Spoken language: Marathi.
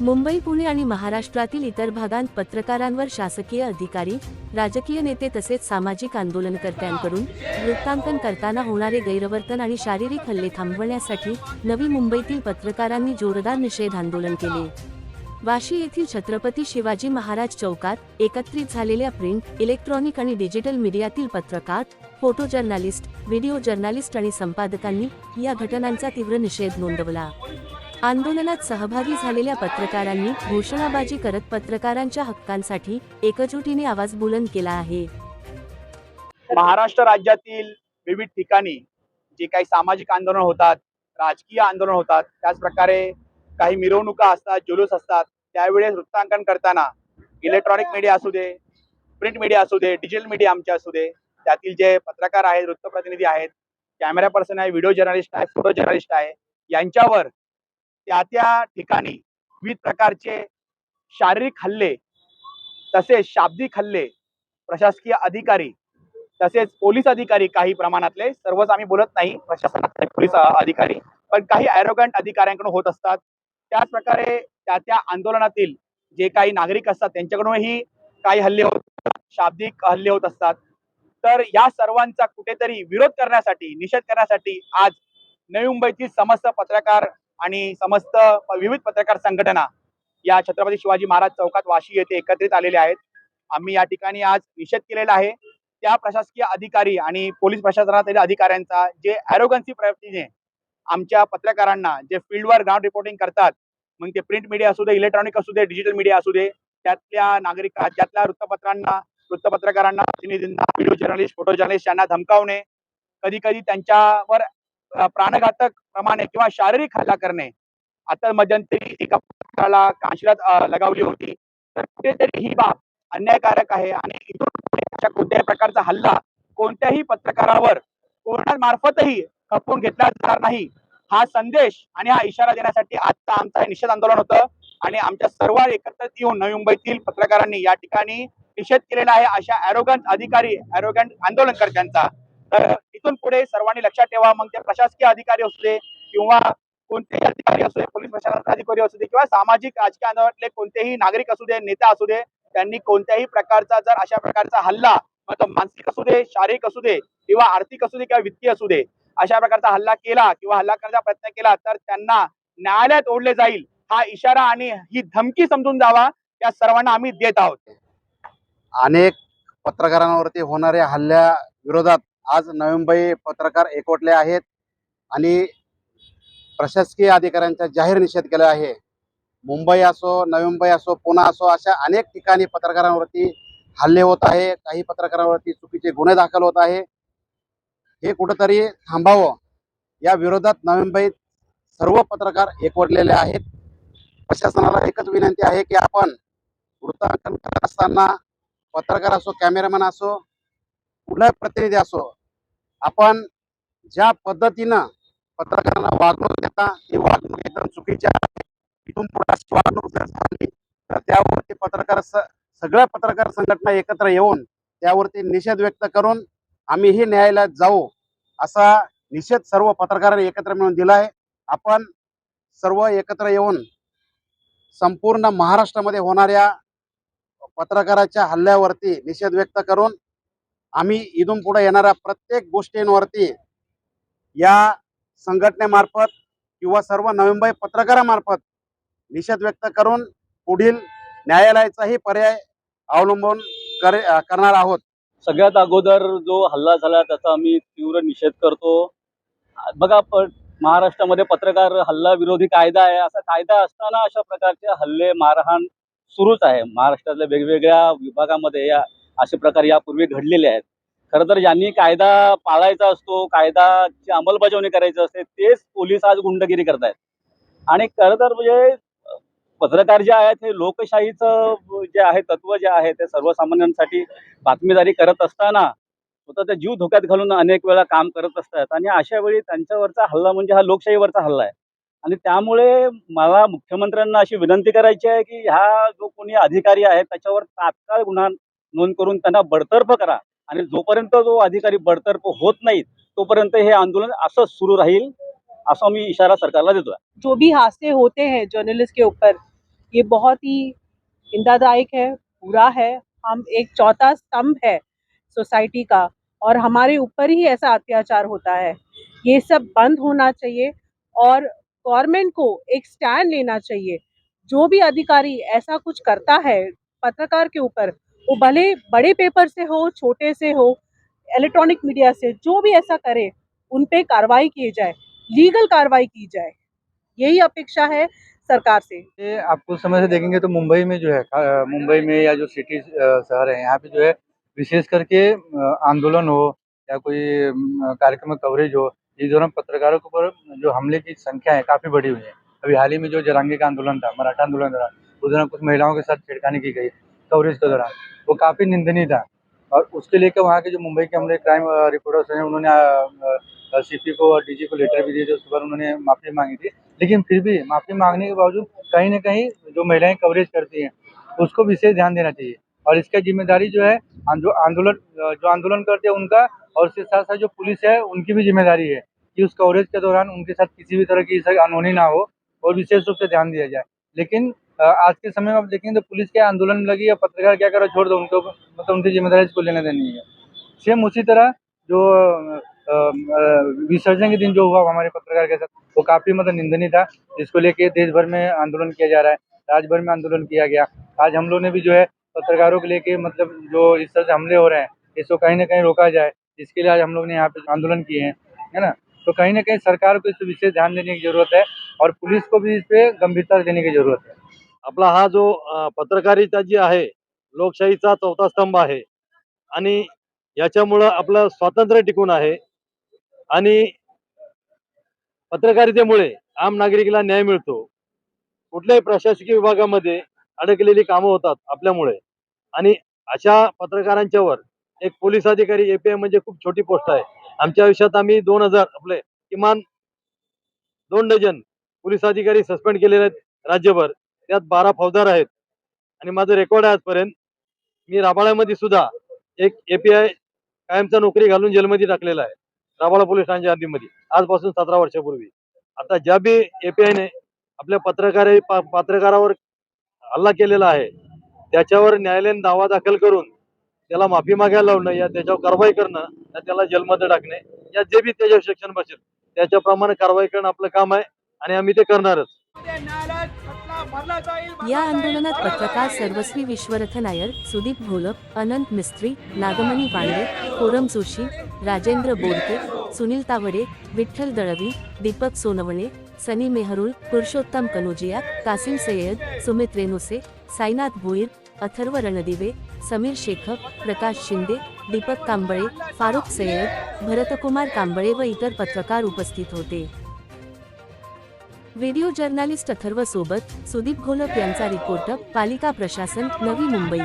मुंबई पुणे आणि महाराष्ट्रातील इतर भागांत पत्रकारांवर शासकीय अधिकारी राजकीय नेते तसेच सामाजिक आंदोलनकर्त्यांकडून वृत्तांकन करताना होणारे गैरवर्तन आणि शारीरिक हल्ले थांबवण्यासाठी नवी मुंबईतील पत्रकारांनी जोरदार निषेध आंदोलन केले. वाशी येथील छत्रपती शिवाजी महाराज चौकात एकत्रित झालेल्या प्रिंट इलेक्ट्रॉनिक आणि डिजिटल मीडियातील पत्रकार फोटो जर्नालिस्ट व्हिडिओ जर्नालिस्ट आणि संपादकांनी या घटनांचा तीव्र निषेध नोंदवला. आंदोलनात सहभागी झालेल्या पत्रकारांनी घोषणाबाजी करत पत्रकारांच्या हक्कांसाठी एकजुटीने आवाज बुलंद केला आहे. महाराष्ट्र राज्यातील विविध ठिकाणी जे काही सामाजिक आंदोलन होतात राजकीय आंदोलन होतात त्याच प्रकारे काही मिरवणुका असतात जुलूस असतात त्यावेळेस वृत्तांकन करताना इलेक्ट्रॉनिक मीडिया असू दे प्रिंट मीडिया असू दे डिजिटल मीडिया आमचे असू दे त्यातील जे पत्रकार आहेत वृत्तप्रतिनिधी आहेत कॅमेरा पर्सन आहे व्हिडिओ जर्नलिस्ट आहे फोटो जर्नलिस्ट आहे यांच्यावर त्या त्या ठिकाणी विविध प्रकारचे शारीरिक हल्ले तसेच शाब्दिक हल्ले प्रशासकीय अधिकारी तसेच पोलीस अधिकारी काही प्रमाणातले सर्वच आम्ही बोलत नाही प्रशासनातले पोलीस अधिकारी. पण काही ॲरोगंट अधिकाऱ्यांकडून होत असतात. त्याच प्रकारे त्या त्या आंदोलनातील जे काही नागरिक असतात त्यांच्याकडूनही काही हल्ले होत शाब्दिक हल्ले होत असतात. तर या सर्वांचा कुठेतरी विरोध करण्यासाठी निषेध करण्यासाठी आज नवी मुंबईतील समस्त पत्रकार आणि समस्त विविध पत्रकार संघटना या छत्रपती शिवाजी महाराज चौकात वाशी येथे एकत्रित आलेले आहेत. आम्ही या ठिकाणी आज निषेध केलेला आहे. त्या प्रशासकीय अधिकारी आणि पोलीस प्रशासनातील अधिकाऱ्यांचा जे ॲरोगन्सी प्रवृत्तीने आमच्या पत्रकारांना जे फील्डवर ग्राउंड रिपोर्टिंग करतात मग ते प्रिंट मीडिया असू दे इलेक्ट्रॉनिक असू दे डिजिटल मीडिया असू दे त्यातल्या नागरिक त्यातल्या वृत्तपत्रांना वृत्तपत्रकारांना प्रतिनिधींना व्हिडिओ जर्नलिस्ट फोटो जर्नलिस्ट यांना धमकावणे कधी कधी त्यांच्यावर प्राणघातक प्रमाणे किंवा शारीरिक हल्ला करणे. आता मध्यंतरी एका पत्रकाराला कांशिलात लगावली होती. तर कुठेतरी ही बाब अन्यायकारक आहे आणि इथून अशा कोणत्याही प्रकारचा हल्ला कोणत्याही पत्रकारावर कोणामार्फतही खपवून घेतला जाणार नाही. हा संदेश आणि हा इशारा देण्यासाठी आजचा आमचा निषेध आंदोलन होतं आणि आमच्या सर्व एकत्रित येऊन नवी मुंबईतील पत्रकारांनी या ठिकाणी निषेध केलेला आहे. अशा ॲरोगंट अधिकारी ॲरोगंट आंदोलनकर्त्यांचा तर इथून पुढे सर्वांनी लक्षात ठेवा. मग ते प्रशासकीय अधिकारी असू दे किंवा कोणतेही अधिकारी असू दे पोलीस प्रशासनाचा अधिकारी असू दे किंवा सामाजिक राजकीय आंदोलनातले कोणतेही नागरिक असू दे नेता असू दे त्यांनी कोणत्याही प्रकारचा जर अशा प्रकारचा हल्ला मग तो मानसिक असू दे शारीरिक असू दे किंवा आर्थिक असू दे किंवा वित्तीय असू दे अशा प्रकारचा हल्ला केला किंवा हल्ला करण्याचा प्रयत्न केला तर त्यांना न्यायालयात ओढले जाईल. हा इशारा आणि ही धमकी समजून जावा या सर्वांना आम्ही देत आहोत. अनेक पत्रकारांवरती होणाऱ्या हल्ल्या विरोधात आज नवी पत्रकार एकवटले आहेत आणि प्रशासकीय अधिकाऱ्यांचा जाहीर निषेध केला आहे. मुंबई असो नवी मुंबई असो पुणे असो अशा अनेक ठिकाणी पत्रकारांवरती हल्ले होत आहे. काही पत्रकारांवरती चुकीचे गुन्हे दाखल होत आहे. हे कुठंतरी थांबावं या विरोधात नवी मुंबईत सर्व पत्रकार एकवटलेले आहेत. प्रशासनाला एकच विनंती आहे की आपण वृत्तांकन करत असताना पत्रकार असो कॅमेरामॅन असो कुठलाही प्रतिनिधी असो आपण ज्या पद्धतीनं पत्रकारांना वागणूक देता ही वागणूक एकदम चुकीची आहे. इथून पुढे अशी वागणूक जर झाली तर त्यावरती पत्रकार सगळ्या पत्रकार संघटना एकत्र येऊन त्यावरती निषेध व्यक्त करून आम्हीही न्यायालयात जाऊ असा निषेध सर्व पत्रकारांनी एकत्र मिळून दिला आहे. आपण सर्व एकत्र येऊन संपूर्ण महाराष्ट्रामध्ये होणाऱ्या पत्रकाराच्या हल्ल्यावरती निषेध व्यक्त करून आम्ही इथून पुढे येणाऱ्या प्रत्येक गोष्टींवरती या संघटनेमार्फत किंवा सर्व नवीनबाई पत्रकारामार्फत निषेध व्यक्त करून पुढील न्यायालयाचाही पर्याय अवलंबून करे करणार आहोत. सगळ्यात अगोदर जो हल्ला झाला त्याचा आम्ही तीव्र निषेध करतो. बघा महाराष्ट्रामध्ये पत्रकार हल्ला विरोधी कायदा आहे. असा कायदा असताना अशा प्रकारचे हल्ले मारहाण सुरूच आहे. महाराष्ट्रातल्या वेगवेगळ्या विभागामध्ये या असे प्रकार यापूर्वी घडलेले आहेत. खरं तर ज्यांनी कायदा पाळायचा असतो कायदाची अंमलबजावणी करायची असते तेच पोलीस आज गुंडगिरी करतायत. आणि खरं तर म्हणजे पत्रकार जे आहेत हे लोकशाहीचं जे आहे तत्व जे आहे ते सर्वसामान्यांसाठी बातमीदारी करत असताना स्वतःचा जीव धोक्यात घालून अनेक वेळा काम करत असतात. आणि अशा वेळी त्यांच्यावरचा हल्ला म्हणजे हा लोकशाहीवरचा हल्ला आहे. आणि त्यामुळे मला मुख्यमंत्र्यांना अशी विनंती करायची आहे की ह्या जो कोणी अधिकारी आहे त्याच्यावर तात्काळ गुन्हा नोंद करून त्यांना बडतर्फ करा. आणि जोपर्यंत जो अधिकारी बडतर्फ होत नाही तोपर्यंत हे आंदोलन असंच सुरू राहील, असा मी इशारा सरकारला देतोय. जो भी हादसे होते हैं जर्नलिस्ट के ऊपर, ये बहुत ही निंदादायक है, बुरा है। हम एक चौथा स्तंभ है सोसाइटी का और हमारे ऊपर ही ऐसा अत्याचार होता है। ये सब बंद होना चाहिए और गवर्नमेंट को एक स्टैंड लेना चाहिए। जो भी अधिकारी ऐसा कुछ करता है पत्रकार के ऊपर वो भले बड़े पेपर से हो, छोटे से हो इलेक्ट्रॉनिक मीडिया से, जो भी ऐसा करे, उन पे कार्रवाई की जाए लीगल कार्रवाई की जाए, यही अपेक्षा है सरकार से। ये आप कुछ समय से देखेंगे तो मुंबई में जो है मुंबई में या जो सिटी शहर है, यहाँ पे जो है, विशेष करके आंदोलन हो या कोई कार्यक्रम कवरेज हो, इस दौरान पत्रकारों के ऊपर जो हमले की संख्या है, काफ़ी बढ़ी हुई है। अभी हाल ही में जो जरांगे का आंदोलन था, मराठा आंदोलन दौरान उस दौरान कुछ महिलाओं के साथ छेड़खानी की गई। कवरेज के दौरान। वो काफ़ी निंदनीय था। और उसके लेकर वहाँ के जो मुंबई के हमले क्राइम रिपोर्टर्स हैं, उन्होंने सीपी को और डीजी को लेटर भी दिए थे उसके बाद उन्होंने माफ़ी मांगी थी। लेकिन फिर भी माफ़ी मांगने के बावजूद कहीं ना कहीं जो महिलाएँ कवरेज करती हैं, उसको विशेष ध्यान देना चाहिए। और इसका ज़िम्मेदारी जो है, आंदो- आंदोलन जो आंदोलन करते हैं उनका और उसके साथ साथ जो पुलिस है, उनकी भी ज़िम्मेदारी है कि उस कवरेज के दौरान उनके साथ किसी भी तरह की अनहोनी ना हो और विशेष रूप से ध्यान दिया जाए। लेकिन आज के समय में आप देखेंगे तो पुलिस क्या आंदोलन लगी या पत्रकार क्या करो, छोड़ दो उनको मतलब उनकी ज़िम्मेदारी इसको लेने देनी है। सेम उसी तरह जो विसर्जन के दिन जो हुआ, हमारे पत्रकार के साथ, वो काफ़ी मतलब निंदनीय था, जिसको लेके देश भर में आंदोलन किया जा रहा है राज्य भर में आंदोलन किया गया। आज हम लोग ने भी जो है, पत्रकारों को लेके मतलब जो इस तरह से हमले हो रहे हैं, इसको कहीं ना कहीं रोका जाए, इसके लिए आज हम लोग ने यहाँ पे आंदोलन किए हैं, है ना? तो कहीं ना कहीं सरकार को इस पर विशेष ध्यान देने की ज़रूरत है और पुलिस को भी इस पे गंभीरता देने की ज़रूरत है। आपला हा जो पत्रकारिता जी आहे लोकशाहीचा चौथा स्तंभ आहे. आणि याच्यामुळं आपलं स्वातंत्र्य टिकून आहे. आणि पत्रकारितेमुळे आम नागरिकला न्याय मिळतो. कुठल्याही प्रशासकीय विभागामध्ये अडकलेली कामं होतात आपल्यामुळे. आणि अशा पत्रकारांच्यावर एक पोलीस अधिकारी एपीआय म्हणजे खूप छोटी पोस्ट आहे. आमच्या आयुष्यात आम्ही दोन हजार आपले किमान दोन डझन पोलीस अधिकारी सस्पेंड केलेले आहेत राज्यभर. त्यात बारा फौजदार आहेत. आणि माझं रेकॉर्ड आहे आजपर्यंत. मी राबाळ्यामध्ये सुद्धा एक एपीआय कायमचा नोकरी घालून जेलमध्ये टाकलेला आहे. राबाळा पोलीस ठाण्याच्या हद्दीमध्ये आजपासून सतरा वर्षापूर्वी. आता ज्या बी एपीआयने आपल्या पत्रकार पत्रकारावर हल्ला केलेला आहे त्याच्यावर न्यायालयीन दावा दाखल करून त्याला माफी मागायला लावणं या त्याच्यावर कारवाई करणं या त्याला जेलमध्ये टाकणे या जे बी त्याच्यावर शिक्षण बसेल त्याच्याप्रमाणे कारवाई करणं आपलं काम आहे आणि आम्ही ते करणारच. या आंदोलनात पत्रकार सर्वस्वी विश्वरथ नायर सुदीप घोलप अनंत मिस्त्री नागमणी पांडे कोरम जोशी राजेंद्र बोडके सुनील तावडे विठ्ठल दळवी दीपक सोनवणे सनी मेहरुल पुरुषोत्तम कनोजिया कासिम सय्यद सुमित रेनुसे साईनाथ भोईर अथर्व रणदिवे समीर शेखप प्रकाश शिंदे दीपक कांबळे फारुख सय्यद भरतकुमार कांबळे व इतर पत्रकार उपस्थित होते. व्हिडिओ जर्नालिस्ट अथर्व सोबत सुदीप घोलप यांचा रिपोर्ट पालिका प्रशासन नवी मुंबई.